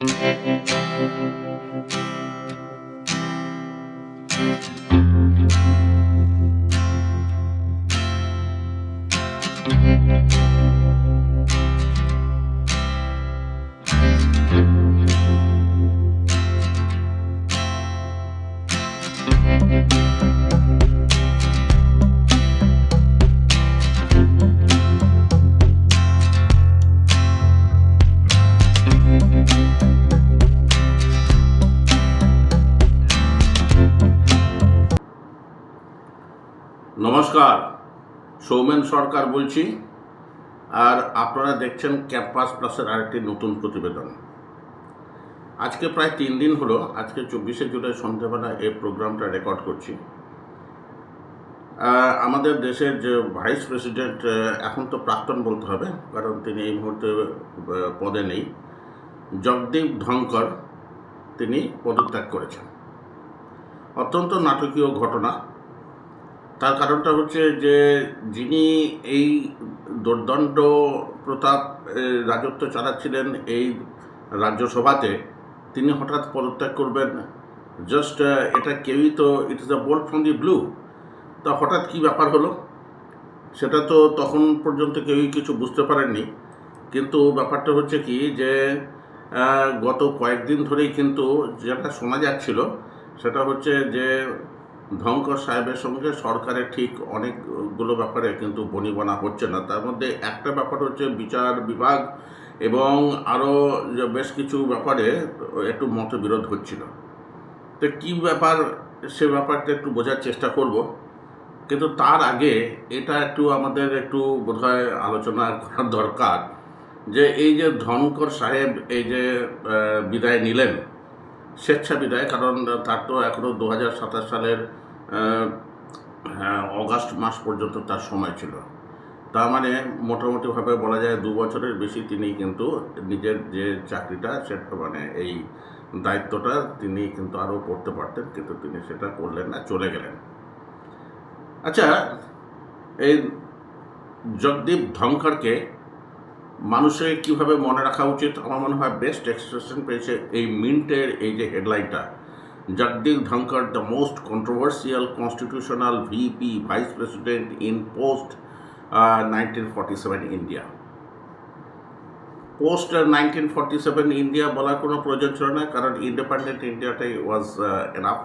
নমস্কার বলছি, আর আপনারা দেখছেন ক্যাম্পাস প্লাসের আরেকটি নতুন প্রতিবেদন। আজকে প্রায় তিন দিন হলো, আজকে চব্বিশে জুলাই সন্ধ্যাবেলা এই প্রোগ্রামটা রেকর্ড করছি। আমাদের দেশের যে ভাইস প্রেসিডেন্ট এখন তো প্রাক্তন বলতে হবে, কারণ তিনি এই মুহূর্তে পদে নেই। জগদীপ ধনকর তিনি পদত্যাগ করেছেন। অত্যন্ত নাটকীয় ঘটনা। তার কারণটা হচ্ছে যে যিনি এই দুর্দণ্ড প্রতাপ রাজত্ব চালাচ্ছিলেন এই রাজ্যসভাতে, তিনি হঠাৎ পদত্যাগ করবেন। জাস্ট এটা কেউই তো it is a bold from the blue তা হঠাৎ কী ব্যাপার হলো? সেটা তো তখন পর্যন্ত কেউই কিছু বুঝতে পারেননি। কিন্তু ব্যাপারটা হচ্ছে কি যে গত কয়েকদিন ধরেই কিন্তু যেটা শোনা যাচ্ছিল, সেটা হচ্ছে যে ধঙ্কর সাহেবের সঙ্গে সরকারের ঠিক অনেকগুলো ব্যাপারে কিন্তু বনিবনা হচ্ছে না। তার মধ্যে একটা ব্যাপার হচ্ছে বিচার বিভাগ এবং আরও বেশ কিছু ব্যাপারে একটু মতবিরোধ হচ্ছিল। তো কী ব্যাপার? সে ব্যাপারটা একটু বোঝার চেষ্টা করব। কিন্তু তার আগে এটা একটু আমাদের একটু বোধহয় আলোচনা করার দরকার যে এই যে ধনকর সাহেব এই যে বিদায় নিলেন স্বেচ্ছা বিদায় কারণ তার তো এখনও দু হাজার সাতাশ সালের হ্যাঁ, অগাস্ট মাস পর্যন্ত তার সময় ছিল। তার মানে মোটামুটিভাবে বলা যায় দু বছরের বেশি তিনি কিন্তু নিজের যে চাকরিটা সেটা মানে এই দায়িত্বটা তিনি কিন্তু আরও করতে পারতেন কিন্তু তিনি সেটা করলেন না চলে গেলেন। আচ্ছা এই জগদীপ ধনখড়কে মানুষের কীভাবে মনে রাখা উচিত? আমার মনে হয় বেস্ট এক্সপ্রেশন পেয়েছে এই মিন্টের এই যে হেডলাইনটা Dhankhar the most controversial constitutional VP vice president in post nineteen forty seven India post nineteen forty seven India বলার কোনো প্রয়োজন ছিল না, কারণ ইন্ডিপেন্ডেন্ট ইন্ডিয়াটাই ওয়াজ এনাফ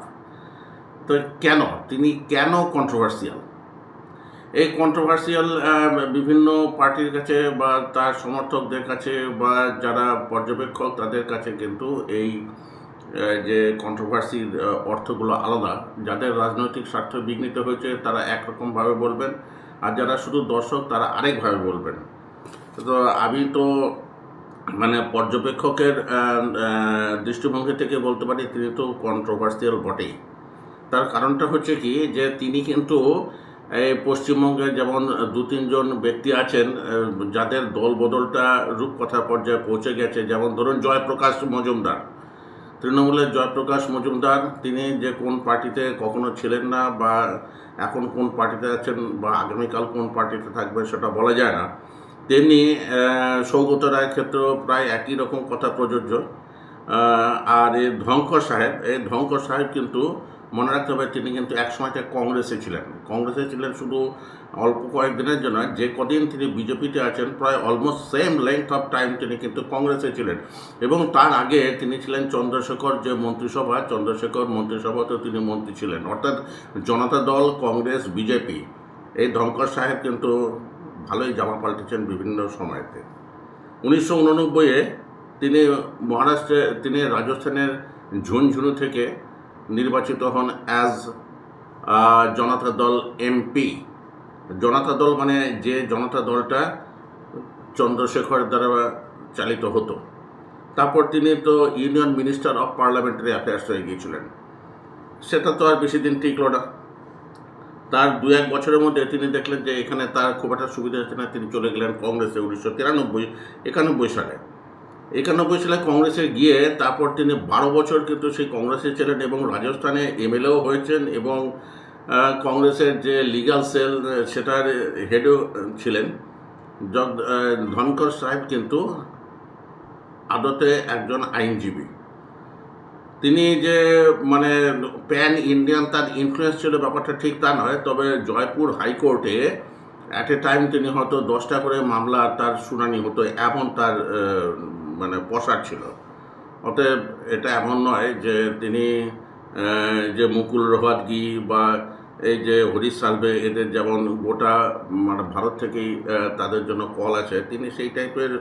তো কেন? তিনি কেন কন্ট্রোভার্সিয়াল এই কন্ট্রোভার্সিয়াল বিভিন্ন পার্টির কাছে বা তার সমর্থকদের কাছে বা যারা পর্যবেক্ষক তাদের কাছে কিন্তু এই যে কন্ট্রোভার্সির অর্থগুলো আলাদা। যাদের রাজনৈতিক স্বার্থ বিঘ্নিত হয়েছে তারা একরকমভাবে বলবেন, আর যারা শুধু দর্শক তারা আরেকভাবে বলবেন। তো আমি তো মানে পর্যবেক্ষকের দৃষ্টিভঙ্গি থেকে বলতে পারি, তিনি তো কন্ট্রোভার্সিয়াল বটেই। তার কারণটা হচ্ছে কি, যে তিনি কিন্তু এই পশ্চিমবঙ্গে যেমন দু তিনজন ব্যক্তি আছেন যাদের দল বদলটা রূপকথার পর্যায়ে পৌঁছে গেছে, যেমন ধরুন জয়প্রকাশ মজুমদার। তৃণমূলের জয়প্রকাশ মজুমদার, তিনি যে কোন পার্টিতে কখনো ছিলেন না বা এখন কোন পার্টিতে আছেন বা আগামীকাল কোন পার্টিতে থাকবে সেটা বলা যায় না। তেমনি সৌগত রায়ের ক্ষেত্রেও প্রায় একই রকম কথা প্রযোজ্য। আর এই ধঙ্কর সাহেব, এই ধঙ্কর সাহেব কিন্তু মনে রাখতে হবে তিনি কিন্তু এক সময়তে কংগ্রেসে ছিলেন। কংগ্রেসে ছিলেন শুধু অল্প কয়েকদিনের জন্য, যে কদিন তিনি বিজেপিতে আছেন, প্রায় almost same length of time তিনি কিন্তু কংগ্রেসে ছিলেন। এবং তার আগে তিনি ছিলেন চন্দ্রশেখর যে মন্ত্রিসভা, চন্দ্রশেখর মন্ত্রিসভাতেও তিনি মন্ত্রী ছিলেন। অর্থাৎ জনতা দল, কংগ্রেস, বিজেপি, এই ধঙ্কর সাহেব কিন্তু ভালোই জামা পাল্টেছেন বিভিন্ন সময়তে। উনিশশো উননব্বইয়ে তিনি মহারাষ্ট্রে, তিনি রাজস্থানের ঝুনঝুনু থেকে নির্বাচিত হন অ্যাজ জনতা দল এমপি জনতা দল মানে যে জনতা দলটা চন্দ্রশেখর দ্বারা চালিত হতো। তারপর তিনি তো union minister of parliamentary affairs হয়ে গিয়েছিলেন। সেটা তো আর বেশি দিন টিকলো না। তার দু এক বছরের মধ্যে তিনি দেখলেন যে এখানে তার খুব একটা সুবিধা হচ্ছে না। তিনি চলে গেলেন কংগ্রেসে উনিশশো তিরানব্বই একানব্বই সালে। একানব্বই সালে কংগ্রেসে গিয়ে তারপর তিনি বারো বছর কিন্তু সেই কংগ্রেসে ছিলেন এবং রাজস্থানে এমএলএও হয়েছেন এবং কংগ্রেসের যে লিগ্যাল সেল সেটার হেডও ছিলেন। ধনকর সাহেব কিন্তু আদতে একজন আইনজীবী। তিনি যে মানে প্যান ইন্ডিয়ান তার ইনফ্লুয়েন্স ছিল, ব্যাপারটা ঠিক তা নয়, তবে জয়পুর হাইকোর্টে অ্যাট এ টাইম তিনি হয়তো দশটা করে মামলা তার শুনানি হতো, এমন তার মানে পসার ছিল। অতএব এটা এমন নয় যে তিনি যে মুকুল রোহাতগি বা এই যে হরিশ সালভে এদের যেমন গোটা মানে ভারত থেকেই তাদের জন্য কল আছে, তিনি সেই টাইপের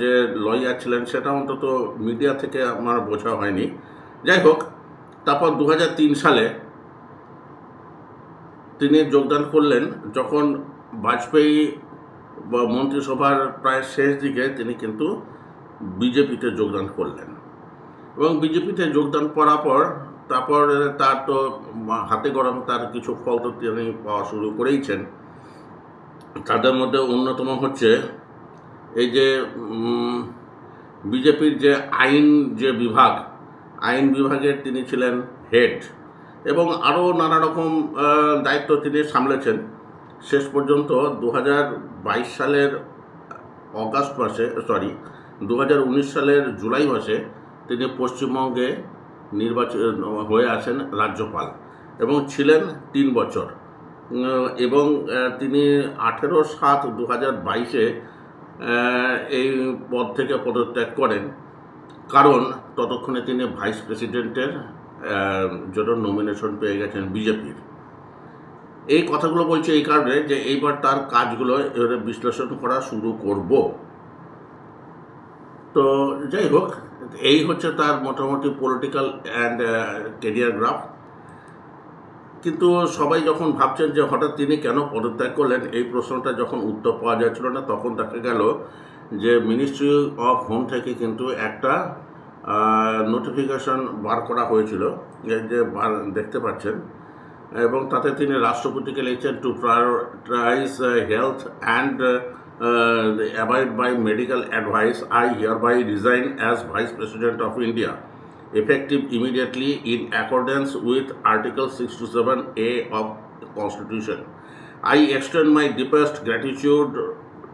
যে লয়ার ছিলেন সেটা অন্তত মিডিয়া থেকে আমার বোঝা হয়নি। যাই হোক, তারপর দু হাজার তিন সালে তিনি যোগদান করলেন যখন বাজপেয়ী বা মন্ত্রিসভার প্রায় শেষ দিকে তিনি কিন্তু বিজেপিতে যোগদান করলেন। এবং বিজেপিতে যোগদান করার পর তারপর তার তো হাতে গরম তার কিছু ফল তো তিনি পাওয়া শুরু করেইছেন। তাদের মধ্যে অন্যতম হচ্ছে এই যে বিজেপির যে আইন যে বিভাগ, আইন বিভাগের তিনি ছিলেন হেড এবং আরও নানা রকম দায়িত্ব তিনি সামলেছেন। শেষ পর্যন্ত দু সালের অগাস্ট মাসে সরি দু হাজার উনিশ সালের জুলাই মাসে তিনি পশ্চিমবঙ্গে নির্বাচন হয়ে আছেন রাজ্যপাল এবং ছিলেন তিন বছর। এবং তিনি আঠেরো সাত দু হাজার বাইশে এই পদ থেকে পদত্যাগ করেন। কারণ ততক্ষণে তিনি ভাইস প্রেসিডেন্টের জন্য নমিনেশন পেয়ে গেছেন বিজেপির। এই কথাগুলো বলছে এই কারণে যে এইবার তার কাজগুলো এবারে বিশ্লেষণ করা শুরু করব। তো যাই হোক, এই হচ্ছে তার মোটামুটি পলিটিক্যাল অ্যান্ড কেরিয়ার গ্রাফ কিন্তু সবাই যখন ভাবছেন যে হঠাৎ তিনি কেন পদত্যাগ করলেন, এই প্রশ্নটা যখন উত্তর পাওয়া যাচ্ছিল না, তখন দেখা গেল যে মিনিস্ট্রি অফ হোম থেকে কিন্তু একটা নোটিফিকেশন বার করা হয়েছিল। যে দেখতে পাচ্ছেন এবং তাতে তিনি রাষ্ট্রপতিকে লিখছেন to prioritise health and abide by medical advice I hereby resign as vice president of India effective immediately in accordance with Article 67A of Constitution. I extend my deepest gratitude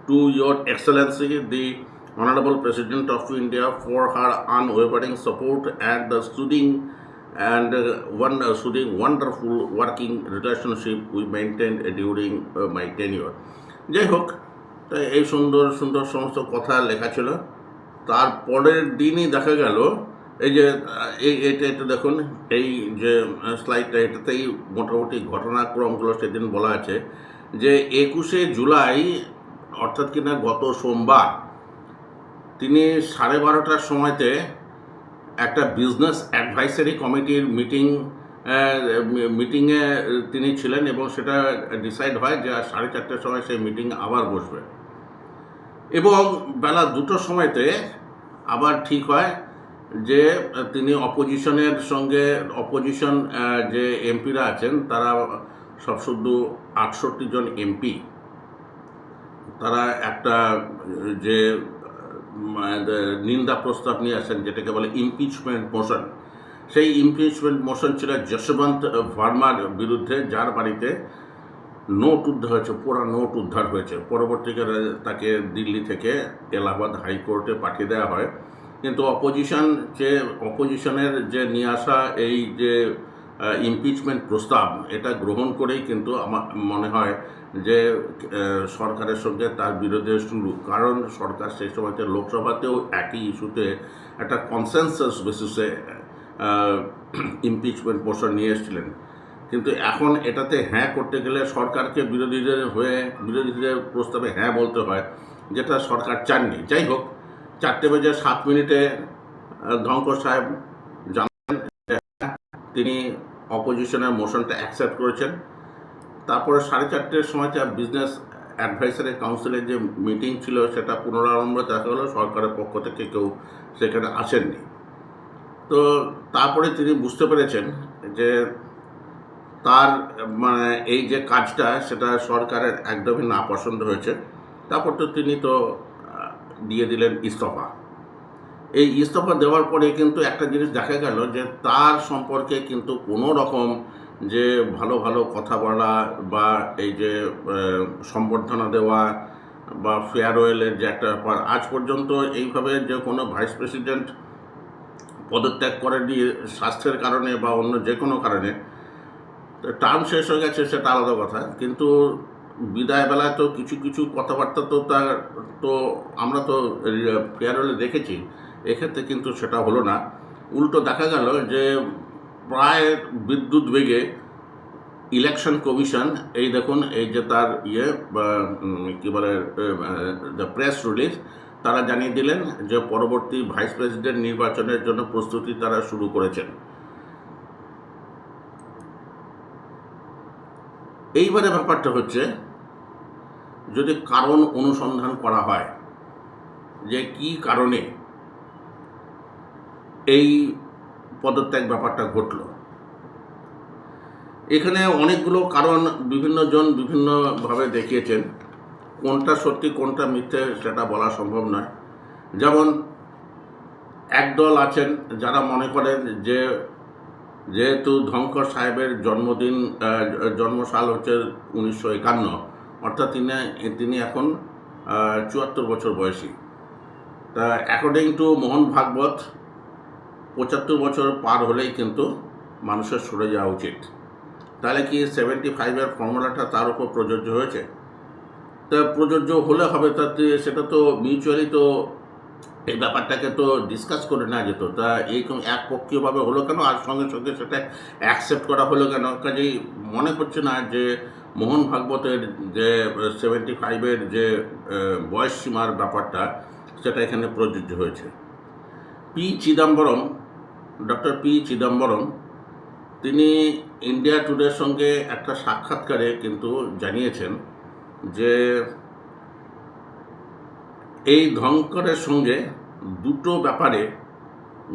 to Your Excellency, the Honorable President of India, for her unwavering support and the soothing and uh, one uh, soothing, wonderful working relationship we maintained during uh, my tenure. যাই হোক তাই এই সুন্দর সুন্দর সমস্ত কথা লেখা ছিল তারপরের দিনই দেখা গেল এই যে এই এটা এটা দেখুন এই যে স্লাইডটা এটাতেই মোটামুটি ঘটনাক্রমগুলো সেদিন বলা আছে যে একুশে জুলাই অর্থাৎ কিনা গত সোমবার তিনি সাড়ে বারোটার সময়তে একটা বিজনেস অ্যাডভাইসারি কমিটির মিটিং মিটিংয়ে তিনি ছিলেন এবং সেটা ডিসাইড হয় যে সাড়ে চারটের সময় সেই মিটিং আবার বসবে। এবং বেলা দুটোর সময়তে আবার ঠিক হয় যে তিনি অপোজিশনের সঙ্গে অপোজিশন যে এমপিরা আছেন, তারা সব শুধু আটষট্টি জন এমপি। তারা একটা, যে নিন্দা প্রস্তাব নিয়ে আসেন যেটাকে বলে ইমপিচমেন্ট মোশন সেই ইমপিচমেন্ট মোশন ছিল যশবন্ত ভার্মার বিরুদ্ধে, যার বাড়িতে নোট উদ্ধার হয়েছে, পুরা নোট উদ্ধার হয়েছে। পরবর্তীকালে তাকে দিল্লি থেকে এলাহাবাদ হাইকোর্টে পাঠিয়ে দেওয়া হয়। কিন্তু অপোজিশন যে অপোজিশনের যে নিয়ে আসা এই যে ইমপিচমেন্ট প্রস্তাব, এটা গ্রহণ করেই কিন্তু আমার মনে হয় যে সরকারের সঙ্গে তার বিরোধে শুরু। কারণ সরকার সেই সময়তে লোকসভাতেও একই ইস্যুতে একটা কনসেনসাস বেসিসে ইমপিচমেন্ট মোশন নিয়ে এসেছিলেন। কিন্তু এখন এটাতে হ্যাঁ করতে গেলে সরকারকে বিরোধীদের হয়ে, বিরোধীদের প্রস্তাবে হ্যাঁ বলতে হয়, যেটা সরকার চাননি। যাই হোক, চারটে বেজে সাত মিনিটে ধঙ্কর সাহেব তিনি অপোজিশনের মোশনটা অ্যাকসেপ্ট করেছেন। তারপরে সাড়ে চারটের সময়তে বিজনেস অ্যাডভাইসারি কাউন্সিলের যে মিটিং ছিল, সেটা পুনরারম্ভ দেখা গেলো সরকারের পক্ষ থেকে কেউ সেখানে আসেননি। তো তারপরে তিনি বুঝতে পেরেছেন যে তার মানে এই যে কাজটা, সেটা সরকারের একদমই না পছন্দ হয়েছে। তারপর তো তিনি তো দিয়ে দিলেন ইস্তফা। এই ইস্তফা দেওয়ার পরে কিন্তু একটা জিনিস দেখা গেল যে তার সম্পর্কে কিন্তু কোনো রকম যে ভালো ভালো কথা বলা বা এই যে সম্বর্ধনা দেওয়া বা ফেয়ারওয়েলের যে একটা ব্যাপার, আজ পর্যন্ত এইভাবে যে কোনো ভাইস প্রেসিডেন্ট পদত্যাগ করেনি স্বাস্থ্যের কারণে বা অন্য যে কোনো কারণে, টার্ম শেষ হয়ে গেছে সেটা আলাদা কথা। কিন্তু বিদায় বেলায় তো কিছু কিছু কথাবার্তা তো তার, তো আমরা তো ফেয়ারওয়েলে দেখেছি। এক্ষেত্রে কিন্তু সেটা হলো না। উল্টো দেখা গেল যে প্রায় বিদ্যুৎ বেগে ইলেকশন কমিশন, এই দেখুন, এই যে তার ইয়ে কী বলে প্রেস রিলিজ, তারা জানিয়ে দিলেন যে পরবর্তী ভাইস প্রেসিডেন্ট নির্বাচনের জন্য প্রস্তুতি তারা শুরু করেছেন। এইবারে ব্যাপারটা হচ্ছে, যদি কারণ অনুসন্ধান করা হয়, যে কি কারণে এই পদত্যাগ ব্যাপারটা ঘটলো। এখানে অনেকগুলো কারণ বিভিন্ন জন বিভিন্নভাবে দেখিয়েছেন, কোনটা সত্যি, কোনটা মিথ্যে সেটা বলা সম্ভব নয়। যেমন, একদল আছেন যারা মনে করেন যে, যেহেতু ধঙ্কর সাহেবের জন্মদিন জন্মসাল হচ্ছে উনিশশো একান্ন, অর্থাৎ তিনি তিনি এখন চুয়াত্তর বছর বয়সী। তা অ্যাকর্ডিং টু মোহন ভাগবত পঁচাত্তর বছর পার হলেই কিন্তু মানুষের সরে যাওয়া উচিত। তাহলে কি সেভেন্টি ফাইভের ফর্মুলাটা তার উপর প্রযোজ্য হয়েছে? তা প্রযোজ্য হলে হবে তাতে সেটা তো মিউচুয়ালি তো এই ব্যাপারটাকে তো ডিসকাস করে নেওয়া যেত। তা এইরকম একপক্ষীয়ভাবে হলো কেন? আর সঙ্গে সঙ্গে সেটা অ্যাকসেপ্ট করা হলো কেন? কাজেই মনে হচ্ছে না যে মোহন ভাগবতের যে সেভেন্টি ফাইভের যে বয়স সীমার ব্যাপারটা, সেটা এখানে প্রযোজ্য হয়েছে। P Chidambaram doctor P Chidambaram, তিনি ইন্ডিয়া টুডের সঙ্গে একটা সাক্ষাৎকারে কিন্তু জানিয়েছেন যে এই ধঙ্করের সঙ্গে দুটো ব্যাপারে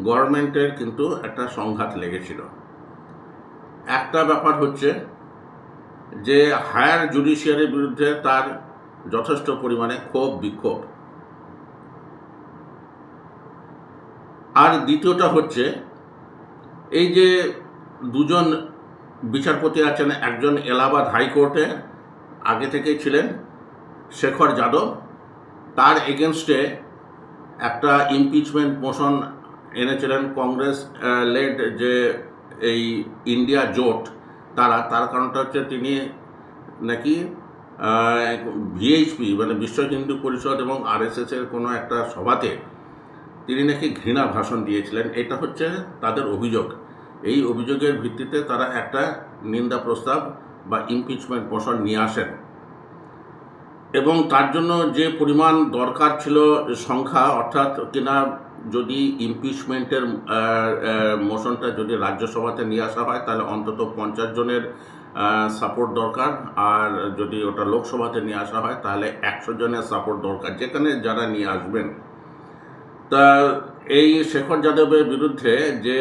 গভর্নমেন্টের কিন্তু একটা সংঘাত লেগেছিল। একটা ব্যাপার হচ্ছে যে হায়ার জুডিশিয়ারির বিরুদ্ধে তার যথেষ্ট পরিমাণে ক্ষোভ, বিক্ষোভ। আর দ্বিতীয়টা হচ্ছে এই যে দুজন বিচারপতি আছেন, একজন এলাহাবাদ হাইকোর্টে, আগে থেকেই ছিলেন, শেখর যাদব। তার এগেনস্টে একটা ইমপিচমেন্ট মোশন এনেছিলেন কংগ্রেস লেড যে এই ইন্ডিয়া জোট, তারা, তার কারণটা হচ্ছে তিনি নাকি ভিএইচপি মানে বিশ্ব হিন্দু পরিষদ এবং আরএসএসের কোনো একটা সভাতে তিনি নাকি ঘৃণা ভাষণ দিয়েছিলেন, এটা হচ্ছে তাদের অভিযোগ। এই অভিযোগের ভিত্তিতে তারা একটা নিন্দা প্রস্তাব বা ইমপিচমেন্ট মোশন নিয়ে আসেন। এবং তার জন্য যে পরিমাণ দরকার ছিল সংখ্যা, অর্থাৎ কিনা যদি ইমপিচমেন্টের মোশনটা যদি রাজ্যসভাতে নিয়ে আসা হয়, তাহলে অন্তত পঞ্চাশ জনের সাপোর্ট দরকার। আর যদি ওটা লোকসভাতে নিয়ে আসা হয়, তাহলে একশো জনের সাপোর্ট দরকার। যেখানে যারা নিয়ে আসবেন তা এই শেখর যাদবের বিরুদ্ধে যে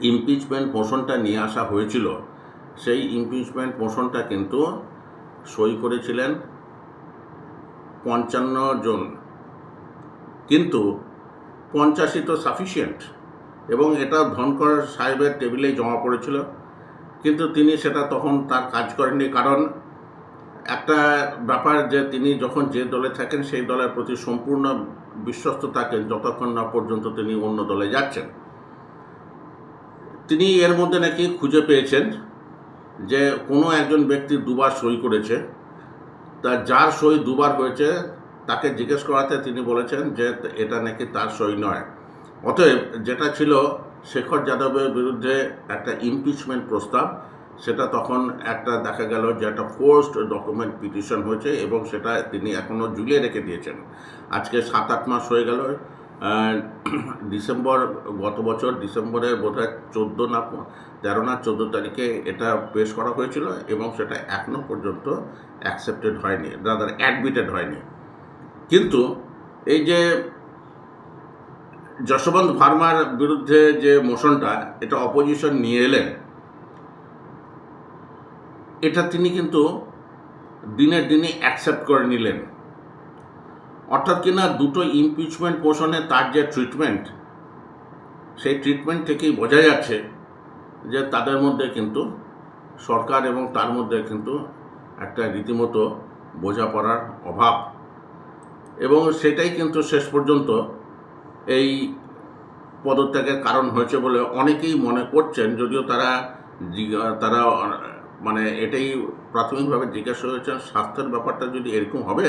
ইমপিচমেন্ট মোশনটা নিয়ে আসা হয়েছিল, সেই ইমপিচমেন্ট মোশনটা কিন্তু সই করেছিলেন পঞ্চান্ন জন। কিন্তু পঞ্চাশই তো সাফিসিয়েন্ট এবং এটা ধনকর সাহেবের টেবিলেই জমা পড়েছিল। কিন্তু তিনি সেটা তখন তার কাজ করেননি কারণ একটা ব্যাপার যে তিনি যখন যে দলে থাকেন সেই দলের প্রতি সম্পূর্ণ বিশ্বস্ত থাকেন যতক্ষণ না পর্যন্ত তিনি অন্য দলে যাচ্ছেন। তিনি এর মধ্যে নাকি খুঁজে পেয়েছেন যে কোনো একজন ব্যক্তি দুবার সই করেছে। তা যার সই দুবার হয়েছে তাকে জিজ্ঞেস করাতে তিনি বলেছেন যে এটা নাকি তার সই নয়। অতএব যেটা ছিল শেখর যাদবের বিরুদ্ধে একটা ইমপিচমেন্ট প্রস্তাব সেটা তখন একটা দেখা গেল যে একটা ফোর্সড ডকুমেন্ট পিটিশন হয়েছে এবং সেটা তিনি এখনও ঝুলিয়ে রেখে দিয়েছেন। আজকে সাত, আট মাস হয়ে গেল ডিসেম্বর, গত বছর ডিসেম্বরের বোধহয় চোদ্দ না তেরো না চোদ্দ তারিখে এটা পেশ করা হয়েছিল এবং সেটা এখনও পর্যন্ত অ্যাকসেপ্টেড হয়নি রাদার অ্যাডমিটেড হয়নি। কিন্তু এই যে যশবন্ত ভার্মার বিরুদ্ধে যে মোশনটা এটা অপোজিশন নিয়ে এলেন এটা তিনি কিন্তু দিনের দিনে অ্যাকসেপ্ট করে নিলেন। অর্থাৎ কিনা দুটো ইমপিচমেন্ট পোষণে তার যে ট্রিটমেন্ট সেই ট্রিটমেন্ট থেকেই বোঝা যাচ্ছে যে তাদের মধ্যে কিন্তু সরকার এবং তার মধ্যে কিন্তু একটা রীতিমতো বোঝাপড়ার অভাব। এবং সেটাই কিন্তু শেষ পর্যন্ত এই পদত্যাগের কারণ হয়েছে বলে অনেকেই মনে করছেন, যদিও তারা তারা মানে এটাই প্রাথমিকভাবে জিজ্ঞাসা হয়েছেন স্বাস্থ্যের ব্যাপারটা যদি এরকম হবে,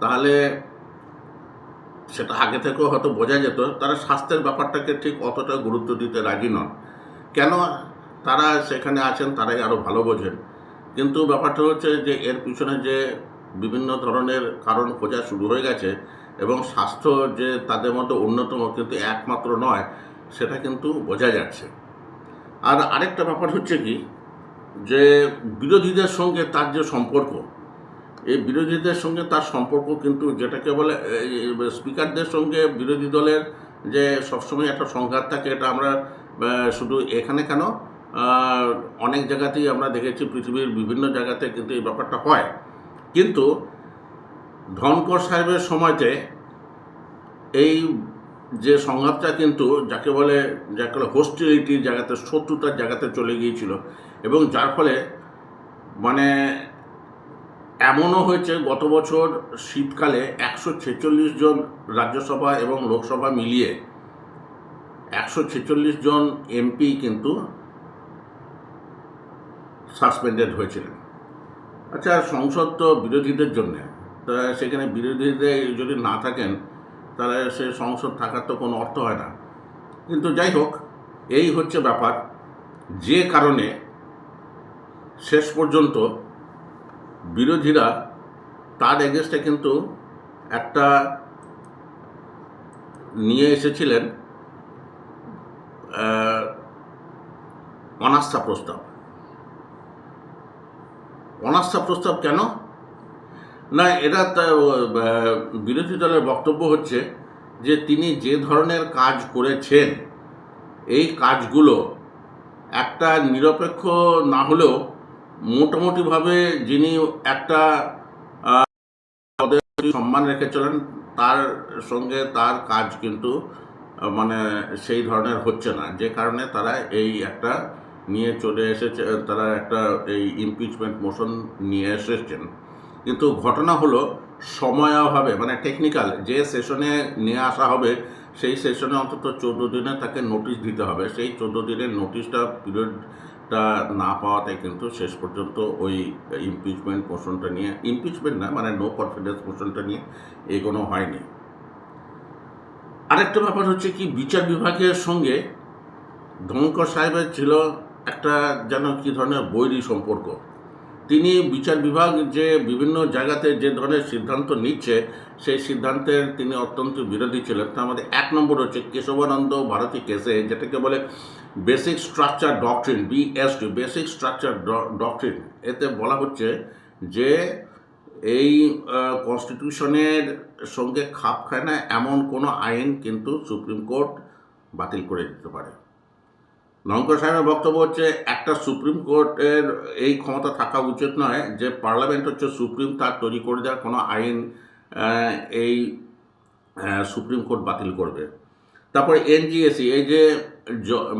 তাহলে সেটা আগে থেকেও হয়তো বোঝা যেত, তারা স্বাস্থ্যের ব্যাপারটাকে ঠিক অতটা গুরুত্ব দিতে রাজি নন। কেন তারা সেখানে আছেন, তারাই আরও ভালো বোঝেন। কিন্তু ব্যাপারটা হচ্ছে যে, এর পিছনে যে বিভিন্ন ধরনের কারণ খোঁজা শুরু হয়ে গেছে, এবং স্বাস্থ্য যে তাদের মধ্যে অন্যতম কিন্তু একমাত্র নয়, সেটা কিন্তু বোঝা যাচ্ছে। আর আরেকটা ব্যাপার হচ্ছে কি যে বিরোধীদের সঙ্গে তার যে সম্পর্ক, এই বিরোধীদের সঙ্গে তার সম্পর্ক কিন্তু যেটাকে বলে স্পিকারদের সঙ্গে বিরোধী দলের যে সবসময় একটা সংঘাত থাকে, এটা আমরা শুধু এখানে কেন অনেক জায়গাতেই আমরা দেখেছি, পৃথিবীর বিভিন্ন জায়গাতে কিন্তু এই ব্যাপারটা হয়। কিন্তু ধনকর সাহেবের সময়তে এই যে সংঘাতটা কিন্তু যাকে বলে যাকে বলে হোস্টিলিটির জায়গাতে, শত্রুতার জায়গাতে চলে গিয়েছিল এবং যার ফলে মানে এমনও হয়েছে গত বছর শীতকালে একশো ছেচল্লিশ জন রাজ্যসভা এবং লোকসভা মিলিয়ে একশো ছেচল্লিশ জন এমপি কিন্তু সাসপেন্ডেড হয়েছিলেন। আচ্ছা সংসদ তো বিরোধীদের জন্য। তা সেখানে বিরোধীদের যদি না থাকেন, তাহলে সে সংসদ থাকার তো কোনো অর্থ হয় না। কিন্তু যাই হোক, এই হচ্ছে ব্যাপার। যে কারণে শেষ পর্যন্ত বিরোধীরা তার এগেনস্টে কিন্তু একটা নিয়ে এসেছিলেন অনাস্থা প্রস্তাব। অনাস্থা প্রস্তাব কেন? না এটা বিরোধী দলের বক্তব্য হচ্ছে যে তিনি যে ধরনের কাজ করেছেন, এই কাজগুলো একটা নিরপেক্ষ না হলেও মোটামুটিভাবে যিনি একটা সম্মান রেখে চলেন, তার সঙ্গে তার কাজ কিন্তু মানে সেই ধরনের হচ্ছে না। যে কারণে তারা এই একটা নিয়ে চলে এসেছে, তারা একটা এই ইমপিচমেন্ট মোশন নিয়ে এসেছেন। কিন্তু ঘটনা হলো সময় অভাবে মানে টেকনিক্যাল যে সেশনে নিয়ে আসা হবে, সেই সেশনে অন্তত চোদ্দ দিনে তাকে নোটিশ দিতে হবে। সেই চোদ্দ দিনের নোটিশটা পিরিয়ডটা না পাওয়াতে কিন্তু শেষ পর্যন্ত ওই ইমপিচমেন্ট মোশনটা নিয়ে ইমপিচমেন্ট না মানে নো কনফিডেন্স মোশনটা নিয়ে এগোনো হয়নি। আরেকটা ব্যাপার হচ্ছে কি, বিচার বিভাগের সঙ্গে ধনকর সাহেবের ছিল একটা যেন কি ধরনের বৈরী সম্পর্ক। তিনি বিচার বিভাগ যে বিভিন্ন জায়গাতে যে ধরনের সিদ্ধান্ত নিচ্ছে সেই সিদ্ধান্তের তিনি অত্যন্ত বিরোধী ছিলেন। তার মধ্যে এক নম্বর হচ্ছে কেশবানন্দ ভারতী কেসে যেটাকে বলে basic structure doctrine BST basic structure doctrine. এতে বলা হচ্ছে যে এই কনস্টিটিউশনের সঙ্গে খাপ খায় না এমন কোনো আইন কিন্তু সুপ্রিম কোর্ট বাতিল করে দিতে পারে। নঙ্কর সাহেবের বক্তব্য হচ্ছে একটা সুপ্রিম কোর্টের এই ক্ষমতা থাকা উচিত নয় যে পার্লামেন্ট হচ্ছে সুপ্রিম তার তৈরি করে দেওয়ার কোনো আইন এই সুপ্রিম কোর্ট বাতিল করবে। তারপরে এনজিএসি এই যে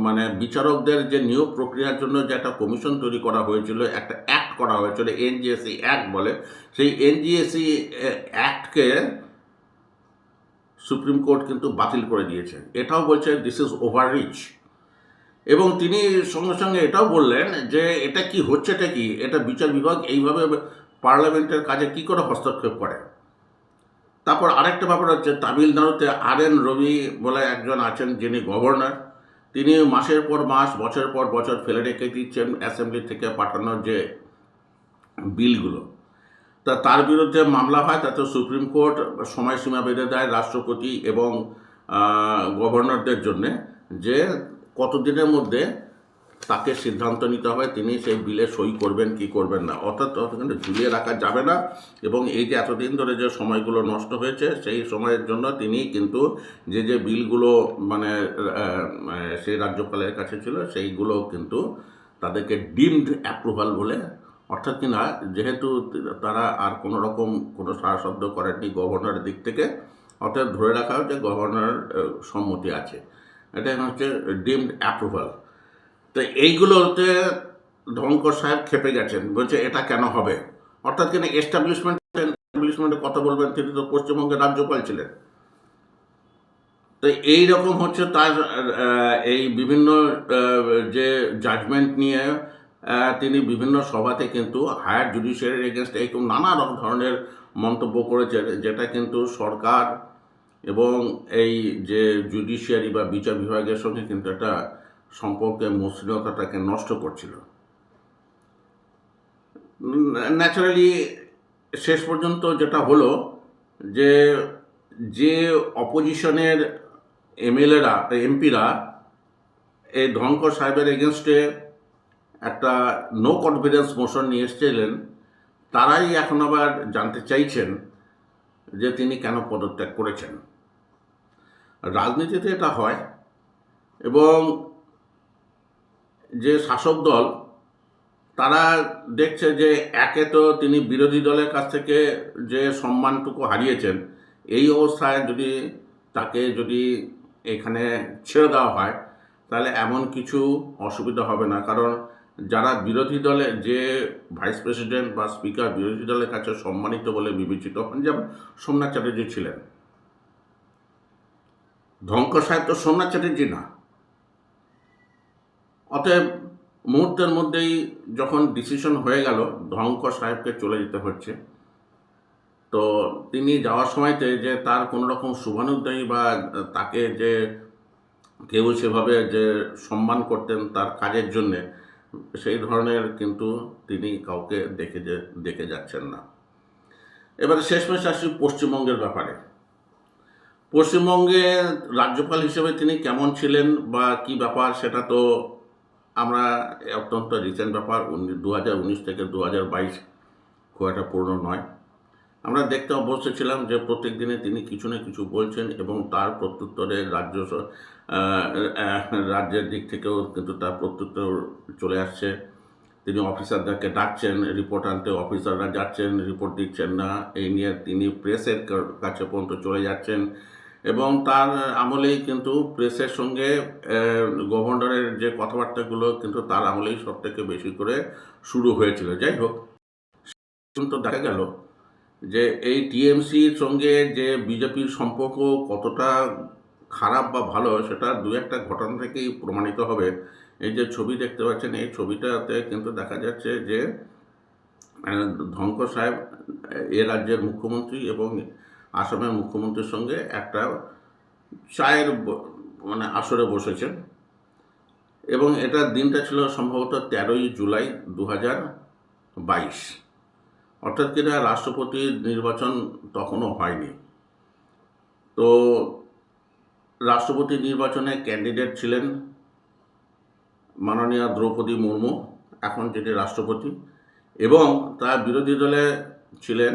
মানে বিচারকদের যে নিয়োগ প্রক্রিয়ার জন্য যে একটা কমিশন তৈরি করা হয়েছিল, একটা অ্যাক্ট করা হয়েছিল এনজিএসি অ্যাক্ট বলে, সেই এনজিএসি অ্যাক্টকে সুপ্রিম কোর্ট কিন্তু বাতিল করে দিয়েছে। এটাও বলছে দিস ইজ ওভার রিচ এবং তিনি সঙ্গে সঙ্গে এটাও বললেন যে এটা কি হচ্ছেটা কি? এটা বিচার বিভাগ এইভাবে পার্লামেন্টের কাজে কি করে হস্তক্ষেপ করে? তারপর আরেকটা ব্যাপার হচ্ছে, তামিলনাড়ুতে আর এন রবি বলে একজন আছেন যিনি গভর্নর। তিনি মাসের পর মাস, বছর পর বছর ফেলে রেখে দিচ্ছেন অ্যাসেম্বলি থেকে পাঠানোর যে বিলগুলো। তা তার বিরুদ্ধে মামলা হয় তাতে সুপ্রিম কোর্ট সময়সীমা বেঁধে দেয় রাষ্ট্রপতি এবং গভর্নরদের জন্যে যে কতদিনের মধ্যে তাকে সিদ্ধান্ত নিতে হবে, তিনি সেই বিলে সই করবেন কি করবেন না। অর্থাৎ ততক্ষণে ঝুলিয়ে রাখা যাবে না এবং এই যে এতদিন ধরে যে সময়গুলো নষ্ট হয়েছে, সেই সময়ের জন্য তিনি কিন্তু যে যে বিলগুলো মানে সেই রাজ্যপালের কাছে ছিল, সেইগুলো কিন্তু তাদেরকে ডিমড অ্যাপ্রুভাল বলে, অর্থাৎ কিনা যেহেতু তারা আর কোনো রকম কোনো সারশব্দ করেননি গভর্নরের দিক থেকে, অর্থাৎ ধরে রাখা হচ্ছে গভর্নর সম্মতি আছে। এটা হচ্ছে ডিমড অ্যাপ্রুভাল। তো এইগুলোতে ধনকর সাহেব খেপে গেছেন। বলছে, এটা কেন হবে? অর্থাৎ কিনা এস্টাবলিশমেন্ট এস্টাবলিশমেন্টে কথা বলবেন, তিনি তো পশ্চিমবঙ্গের রাজ্যপাল ছিলেন। তো এই রকম হচ্ছে তার এই বিভিন্ন যে জাজমেন্ট নিয়ে তিনি বিভিন্ন সভাতে কিন্তু হায়ার জুডিশিয়ারির এগেনস্ট এই নানা রকম ধরনের মন্তব্য করেছেন, যেটা কিন্তু সরকার এবং এই যে জুডিশিয়ারি বা বিচার বিভাগের সঙ্গে কিন্তু একটা সম্পর্কের মসৃণতাটাকে নষ্ট করছিল। ন্যাচারালি শেষ পর্যন্ত যেটা হলো যে যে অপোজিশনের এমএলএরা, এমপিরা এই ধনকর সাহেবের এগেনস্টে একটা নো কনফিডেন্স মোশন নিয়ে এসেছিলেন। তারাই এখন আবার জানতে চাইছেন যে তিনি কেন পদত্যাগ করেছেন। রাজনীতিতে এটা হয় এবং যে শাসক দল, তারা দেখছে যে একে তো তিনি বিরোধী দলের কাছ থেকে যে সম্মানটুকু হারিয়েছেন, এই অবস্থায় যদি তাকে যদি এখানে ছেড়ে দেওয়া হয়, তাহলে এমন কিছু অসুবিধা হবে না। কারণ যারা বিরোধী দলে, যে ভাইস প্রেসিডেন্ট বা স্পিকার বিরোধী দলের কাছে সম্মানিত বলে বিবেচিত হন, যেমন সোমনাথ চ্যাটার্জি ছিলেন। ধঙ্কর সাহেব তো সোমনাথ চ্যাটার্জি না। অতএব মুহূর্তের মধ্যেই যখন ডিসিশন হয়ে গেল ধঙ্কর সাহেবকে চলে যেতে হচ্ছে। তো তিনি যাওয়ার সময়তে যে তার কোনো রকম শুভানুদ্দায়ী বা তাকে যে কেউ সেভাবে যে সম্মান করতেন তার কাজের জন্যে, সেই ধরনের কিন্তু তিনি কাউকে দেখে যে, দেখে যাচ্ছেন না। এবারে শেষমেশ আসি পশ্চিমবঙ্গের ব্যাপারে। পশ্চিমবঙ্গে রাজ্যপাল হিসেবে তিনি কেমন ছিলেন বা কি ব্যাপার সেটা তো আমরা অত্যন্ত রিসেন্ট ব্যাপার দু হাজার উনিশ থেকে দু হাজার বাইশ খুব একটা পুরনো নয়। আমরা দেখতে অভ্যস্ত ছিলাম যে প্রত্যেক দিনে তিনি কিছু না কিছু বলছেন এবং তার প্রত্যুত্তরে রাজ্য রাজ্যের দিক থেকেও কিন্তু তার প্রত্যুত্তর চলে আসছে। তিনি অফিসারদেরকে ডাকছেন রিপোর্ট আনতে অফিসাররা যাচ্ছেন রিপোর্ট দিচ্ছেন না। এই নিয়ে তিনি প্রেসের কাছে পর্যন্ত চলে যাচ্ছেন। এবং তার আমলেই কিন্তু প্রেসের সঙ্গে গভর্নরের যে কথাবার্তাগুলো কিন্তু তার আমলেই সব থেকে বেশি করে শুরু হয়েছিল। যাই হোক কিন্তু দেখা গেল যে এই টিএমসির সঙ্গে যে বিজেপির সম্পর্ক কতটা খারাপ বা ভালো সেটা দু একটা ঘটনা থেকেই প্রমাণিত হবে। এই যে ছবি দেখতে পাচ্ছেন এই ছবিটাতে কিন্তু দেখা যাচ্ছে যে আহ, ধঙ্কর সাহেব এ রাজ্যের মুখ্যমন্ত্রী এবং আসামের মুখ্যমন্ত্রীর সঙ্গে একটা চায়ের মানে আসরে বসেছেন। এবং এটার দিনটা ছিল সম্ভবত তেরোই জুলাই দু হাজার বাইশ। অর্থাৎ কিনা রাষ্ট্রপতির নির্বাচন তখনও হয়নি। তো রাষ্ট্রপতি নির্বাচনে ক্যান্ডিডেট ছিলেন মাননীয় দ্রৌপদী মুর্মু, এখন যিনি রাষ্ট্রপতি, এবং তার বিরোধী দলে ছিলেন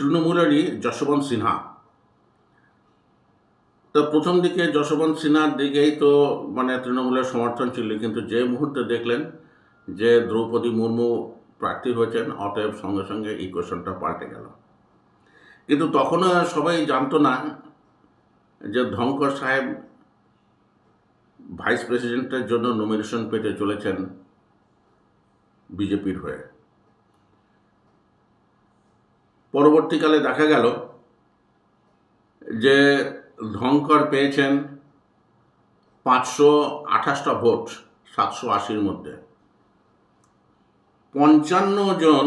তৃণমূলেরই যশবন্ত সিনহা। তো প্রথম দিকে যশবন্ত সিনহার দিকেই তো মানে তৃণমূলের সমর্থন ছিল, কিন্তু যে মুহূর্তে দেখলেন যে দ্রৌপদী মুর্মু প্রার্থী হয়েছেন, অতএব সঙ্গে সঙ্গে ইকুয়েশনটা পাল্টে গেল। কিন্তু তখনও সবাই জানতো না যে ধঙ্কর সাহেব ভাইস প্রেসিডেন্টের জন্য নমিনেশন পেতে চলেছেন বিজেপির হয়ে। পরবর্তীকালে দেখা গেল যে ধঙ্কর পেয়েছেন পাঁচশো আঠাশটা ভোট, সাতশো আশির মধ্যে। পঞ্চান্ন জন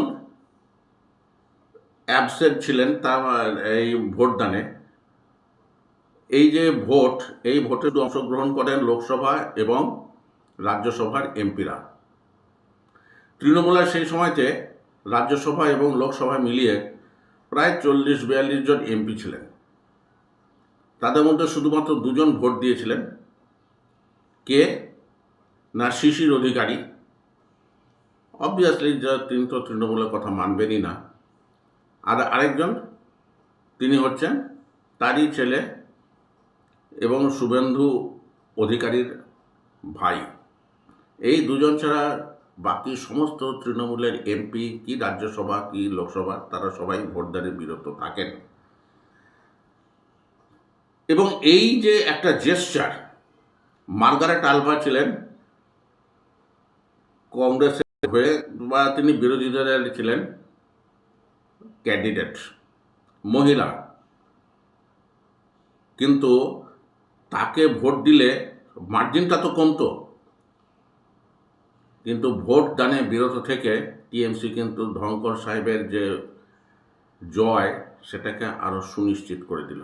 অ্যাবসেন্ট ছিলেন তা এই ভোটদানে। এই যে ভোট, এই ভোটে অংশগ্রহণ করেন লোকসভা এবং রাজ্যসভার এমপিরা। তৃণমূলের সেই সময়তে রাজ্যসভা এবং লোকসভা মিলিয়ে প্রায় চল্লিশ বিয়াল্লিশ জন এমপি ছিলেন। তাদের মধ্যে শুধুমাত্র দুজন ভোট দিয়েছিলেন। কে? না, শিশির অধিকারী। অবভিয়াসলি যা তিনি তো তৃণমূলের কথা মানবেনই না। আর আরেকজন, তিনি হচ্ছেন তারই ছেলে এবং শুভেন্দু অধিকারীর ভাই। এই দুজন ছাড়া বাকি সমস্ত তৃণমূলের এমপি, কি রাজ্যসভা, কি লোকসভা, তারা সবাই ভোটদানে বিরত থাকেন। এবং এই যে একটা জেস্টার মার্গারেট আলভা ছিলেন, কংগ্রেসের হয়ে বা তিনি বিরোধী দলের ছিলেন ক্যান্ডিডেট মহিলা। কিন্তু তাকে ভোট দিলে মার্জিনটা তো কমতো। কিন্তু ভোট দানে বিরত থেকে টিএমসি কিন্তু ধঙ্কর সাহেবের যে জয়, সেটাকে আরও সুনিশ্চিত করে দিল।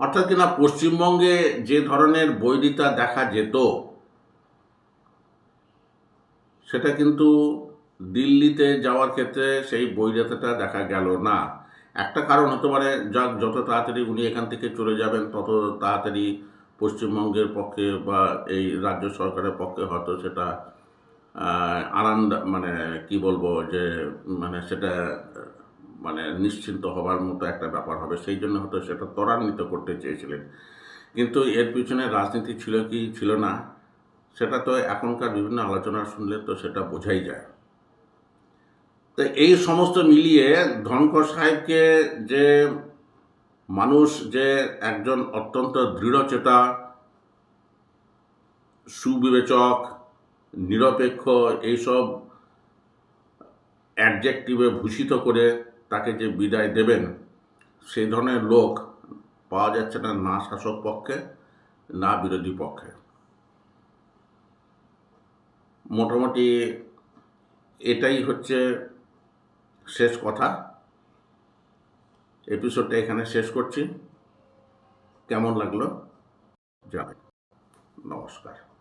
অর্থাৎ কিনা পশ্চিমবঙ্গে যে ধরনের বৈরিতা দেখা যেত, সেটা কিন্তু দিল্লিতে যাওয়ার ক্ষেত্রে সেই বৈরিতাটা দেখা গেল না। একটা কারণ হতে পারে, যাক, যত তাড়াতাড়ি উনি এখান থেকে চলে যাবেন, তত তাড়াতাড়ি পশ্চিমবঙ্গের পক্ষে বা এই রাজ্য সরকারের পক্ষে হয়তো সেটা আনন্দ মানে কি বলব যে মানে সেটা মানে নিশ্চিন্ত হবার মতো একটা ব্যাপার হবে। সেই জন্য হয়তো সেটা ত্বরান্বিত করতে চেয়েছিলেন। কিন্তু এর পিছনে রাজনীতি ছিল কি ছিল না, সেটা তো এখনকার বিভিন্ন আলোচনা শুনলে তো সেটা বোঝাই যায়। তো এই সমস্ত মিলিয়ে ধনকর সাহেবকে যে মানুষ যে একজন অত্যন্ত দৃঢ়চেতা, সুবিবেচক, নিরপেক্ষ, এইসব অ্যাডজেক্টিভে ভূষিত করে তাকে যে বিদায় দেবেন, সেই ধরনের লোক পাওয়া যাচ্ছে না না শাসক পক্ষে, না বিরোধী পক্ষে। মোটামুটি এটাই হচ্ছে শেষ কথা। এপিসোডটা এখানে শেষ করছি। কেমন লাগল? জানাই নমস্কার।